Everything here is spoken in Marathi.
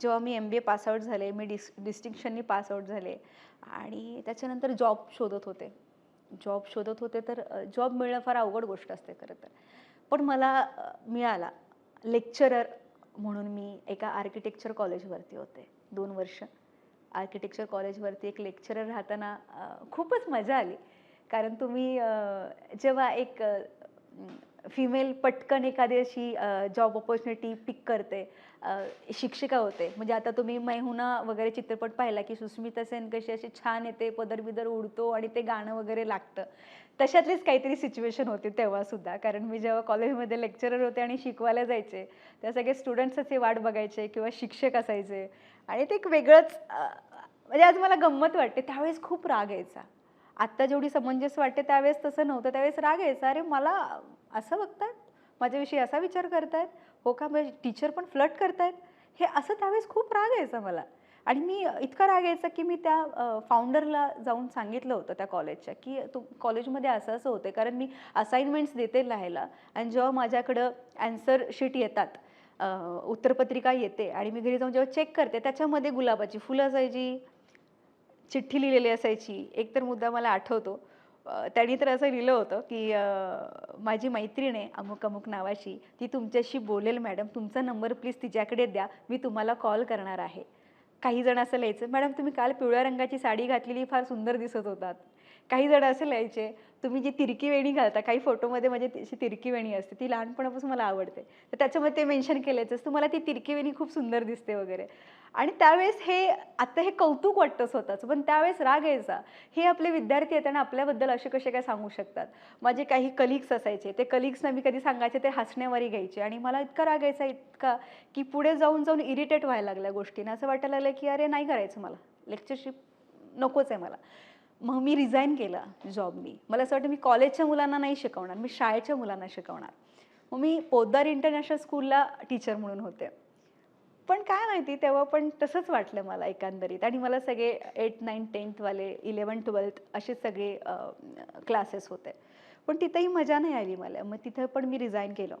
जेव्हा मी एम बी ए पासआउट झाले मी डिस डिस्टिंक्शननी पासआउट झाले आणि त्याच्यानंतर जॉब शोधत होते. जॉब शोधत होते तर जॉब मिळणं फार अवघड गोष्ट असते खरं तर. पण मला मिळाला. लेक्चरर म्हणून मी एका आर्किटेक्चर कॉलेजवरती होते दोन वर्ष. आर्किटेक्चर कॉलेजवरती एक लेक्चरर राहताना खूपच मजा आली. कारण तुम्ही जेव्हा एक फिमेल पटकन एखादी अशी जॉब ऑपॉर्च्युनिटी पिक करते. शिक्षिका होते. म्हणजे आता तुम्ही मैहुना वगैरे चित्रपट पाहिला की सुस्मिता सेन कशी अशी छान येते पदर बिदर उडतो आणि ते गाणं वगैरे लागतं. तशातलीच काहीतरी सिच्युएशन होती तेव्हासुद्धा कारण मी जेव्हा कॉलेजमध्ये लेक्चरर होते आणि शिकवायला जायचे त्या सगळे स्टुडंट्स असे वाट बघायचे किंवा शिक्षक असायचे. आणि ते एक वेगळंच म्हणजे आज मला गंमत वाटते त्यावेळेस खूप राग यायचा. आत्ता जेवढी समंजस वाटते त्यावेळेस तसं नव्हतं. त्यावेळेस राग यायचा अरे मला असं बघतात माझ्याविषयी असा विचार करतायत? हो का? म्हणजे टीचर पण फ्लट करतायत? हे असं त्यावेळेस खूप राग यायचा मला. आणि मी इतका राग यायचा की मी त्या फाउंडरला जाऊन सांगितलं होतं त्या कॉलेजच्या की तू कॉलेजमध्ये असं असं होतं कारण मी असाइनमेंट्स देते लिहायला आणि जेव्हा माझ्याकडं ॲन्सर शीट येतात उत्तरपत्रिका येते आणि मी घरी जाऊन जेव्हा चेक करते त्याच्यामध्ये गुलाबाची फुलं असायची. चिठ्ठी लिहिलेली असायची. एक तर मुद्दा मला आठवतो. त्यांनी तर असं लिहिलं होतं की माझी मैत्रीण आहे अमुक अमुक नावाची. ती तुमच्याशी बोलेल मॅडम. तुमचा नंबर प्लीज तिच्याकडे द्या. मी तुम्हाला कॉल करणार आहे. काही जण असं लिहायचं मॅडम तुम्ही काल पिवळ्या रंगाची साडी घातलेली फार सुंदर दिसत होतात. काही जण असं लिहायचे तुम्ही जी तिरकी वेणी घालता काही फोटोमध्ये म्हणजे तिची तिरकी वेणी असते ती लहानपणापासून मला आवडते. तर त्याच्यामध्ये ते मेन्शन केल्याचंच तुम्हाला ती तिरकी वेणी खूप सुंदर दिसते वगैरे. आणि त्यावेळेस हे आता हे कौतुक वाटतं स्वतःचं पण त्यावेळेस राग यायचा. हे आपले विद्यार्थी आहेत आणि आपल्याबद्दल असे कसे काय सांगू शकतात? माझे काही कलिग्स असायचे ते कलिग्सना मी कधी सांगायचे ते हसण्यावारी घ्यायचे आणि मला इतका राग यायचा इतका की पुढे जाऊन जाऊन इरिटेट व्हायला लागल्या गोष्टींना. असं वाटायला लागलं की अरे नाही करायचं मला. लेक्चरशिप नकोच आहे मला. मग मी रिझाईन केला जॉबनी मला असं वाटतं मी कॉलेजच्या मुलांना नाही शिकवणार मी शाळेच्या मुलांना शिकवणार. मग मी पोद्दार इंटरनॅशनल स्कूलला टीचर म्हणून होते. पण काय माहिती तेव्हा पण तसंच वाटलं मला एकंदरीत. आणि मला सगळे एट नाईन टेन्थवाले इलेवन ट्वेल्थ असे सगळे क्लासेस होते. पण तिथंही मजा नाही आली मला. मग तिथं पण मी रिझाईन केलं.